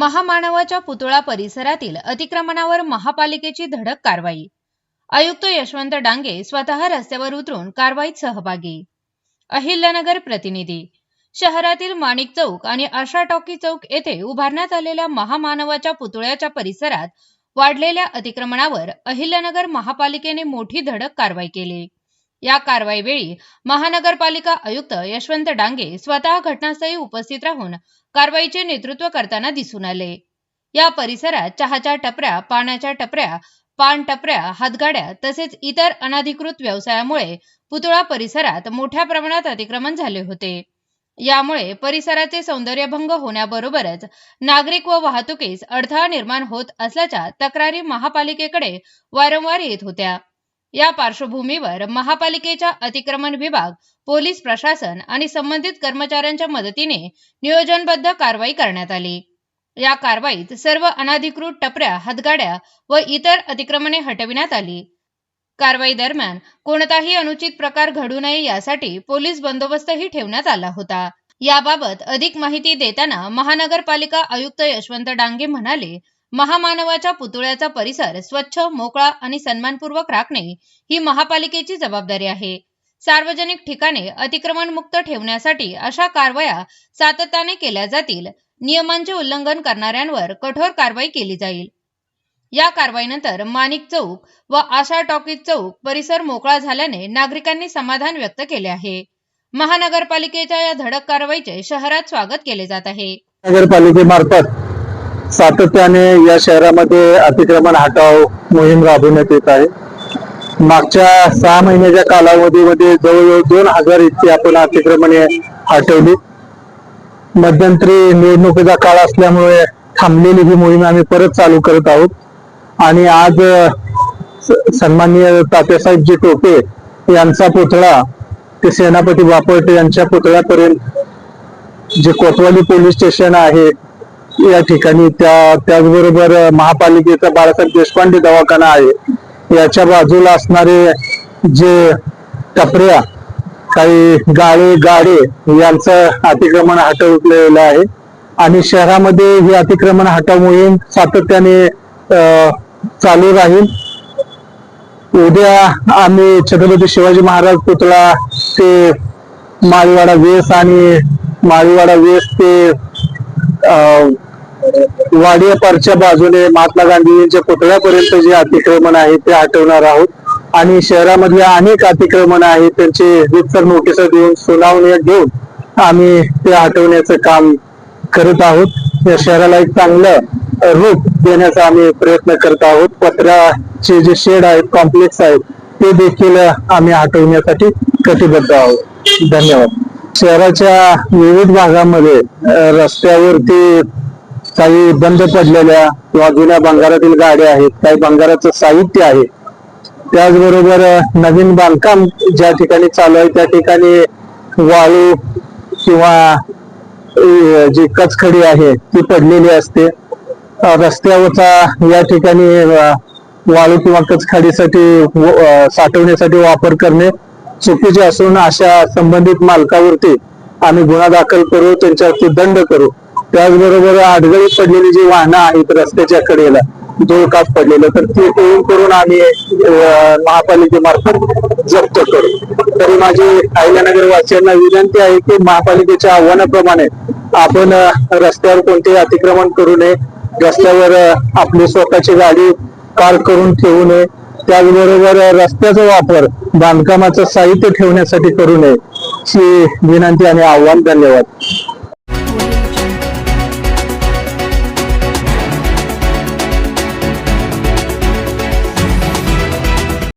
महामानवाच्या पुतळा परिसरातील अतिक्रमणावर महापालिकेची धडक कारवाई. आयुक्त यशवंत डांगे स्वतः रस्त्यावर उतरून कारवाईत सहभागी. अहिल्यानगर प्रतिनिधी. शहरातील माणिक चौक आणि आशा टॉकी चौक येथे उभारण्यात आलेल्या महामानवाच्या पुतळ्याच्या परिसरात वाढलेल्या अतिक्रमणावर अहिल्यानगर महापालिकेने मोठी धडक कारवाई केली. या कारवाईवेळी महानगरपालिका आयुक्त यशवंत डांगे स्वतः घटनास्थळी उपस्थित राहून कारवाईचे नेतृत्व करताना दिसून आले. या परिसरात चहाच्या टपऱ्या पाण्याच्या टपऱ्या पान टपऱ्या हातगाड्या तसेच इतर अनधिकृत व्यवसायामुळे पुतळा परिसरात मोठ्या प्रमाणात अतिक्रमण झाले होते. यामुळे परिसराचे सौंदर्यभंग होण्याबरोबरच नागरिक व वाहतुकीस अडथळा निर्माण होत असल्याच्या तक्रारी महापालिकेकडे वारंवार येत होत्या. या पार्श्वभूमीवर महापालिकेच्या अतिक्रमण विभाग पोलीस प्रशासन आणि संबंधित कर्मचाऱ्यांच्या मदतीने नियोजनबद्ध कारवाई करण्यात आली. या कारवाईत सर्व अनाधिकृत टपऱ्या हातगाड्या व इतर अतिक्रमणे हटविण्यात आली. कारवाई दरम्यान कोणताही अनुचित प्रकार घडू नये यासाठी पोलीस बंदोबस्तही ठेवण्यात आला होता. याबाबत अधिक माहिती देताना महानगरपालिका आयुक्त यशवंत डांगे म्हणाले महामानवाच्या पुतळ्याचा परिसर स्वच्छ मोकळा आणि सन्मानपूर्वक राखणे ही महापालिकेची जबाबदारी आहे. सार्वजनिक ठिकाणे अतिक्रमण मुक्त ठेवण्यासाठी अशा कारवाया सातत्याने केल्या जातील नियमांचे उल्लंघन करणाऱ्यांवर कठोर कारवाई केली जाईल. या कारवाईनंतर माणिक चौक व आशा टॉकीज चौक परिसर मोकळा झाल्याने नागरिकांनी समाधान व्यक्त केले आहे. महानगरपालिकेच्या या धडक कारवाईचे शहरात स्वागत केले जात आहे. नगरपालिकेमार्फत सातत्याने या शहरामध्ये अतिक्रमण हटाव मोहीम राबवण्यात येत आहे. मागच्या सहा महिन्याच्या कालावधीमध्ये जवळजवळ दोन हजार इतकी आपण अतिक्रमणे हटवली. मध्यंतरी निवडणुकीचा काळ असल्यामुळे थांबलेली ही मोहीम आम्ही परत चालू करत आहोत. आणि आज सन्माननीय तात्यासाहेब जी टोपे यांचा पुतळा ते सेनापती बापट यांच्या पुतळ्यापर्यंत जे कोतवाली पोलीस स्टेशन आहे या ठिकाणी त्या त्याचबरोबर महापालिकेचा बाळासाहेब देशपांडे दवाखाना आहे. याच्या बाजूला असणारे जे टपऱ्या काही गाळे गाडे यांचं अतिक्रमण हटवलेलं आहे. आणि शहरामध्ये ही अतिक्रमण हटाव मोहीम सातत्याने चालू राहील. उद्या आम्ही छत्रपती शिवाजी महाराज पुतळा ते माळीवाडा वेस आणि माळीवाडा वेस ते अं, वाडियापारच्या बाजूने महात्मा गांधींच्या पुतळ्यापर्यंत जे अतिक्रमण आहे ते हटवणार आहोत. आणि शहरामधले अनेक अतिक्रमण आहेत त्यांचे रितसर नोटीस देऊन सुनावणी घेऊन आम्ही ते हटवण्याचं काम करत आहोत. या शहराला एक चांगलं रूप देण्याचा आम्ही प्रयत्न करत आहोत. पत्र्याचे जे शेड आहेत कॉम्प्लेक्स आहेत ते देखील आम्ही हटवण्यासाठी कटिबद्ध आहोत. धन्यवाद. शहराच्या विविध भागामध्ये रस्त्यावरती काही बंद पडलेल्या किंवा जुन्या बंगारातील गाड्या आहेत काही बंगाराचं साहित्य आहे. त्याचबरोबर नवीन बांधकाम ज्या ठिकाणी चालू आहे त्या ठिकाणी वाळू किंवा जी कचखडी आहे ती पडलेली असते. रस्त्यावरचा या ठिकाणी वाळू किंवा कचखडीसाठी साठवण्यासाठी वापर करणे चुकीचे असून अशा संबंधित मालकावरती आम्ही गुन्हा दाखल करू त्यांच्यावरती दंड करू. त्याचबरोबर अडगळीत पडलेली जी वाहनं आहेत रस्त्याच्या कडेला धुळकात पडलेलं तर ते टोळून करून आम्ही महापालिकेमार्फत जप्त करू. तरी माझी अहिल्यानगर वासियांना विनंती आहे की महापालिकेच्या आव्हानाप्रमाणे आपण रस्त्यावर कोणतेही अतिक्रमण करू नये. रस्त्यावर आपली स्वतःची गाडी पार्क करून ठेवू नये. त्याचबरोबर रस्त्याचा वापर बांधकामाचं साहित्य ठेवण्यासाठी करू नये ही विनंती आणि आव्हान धन्यवाद.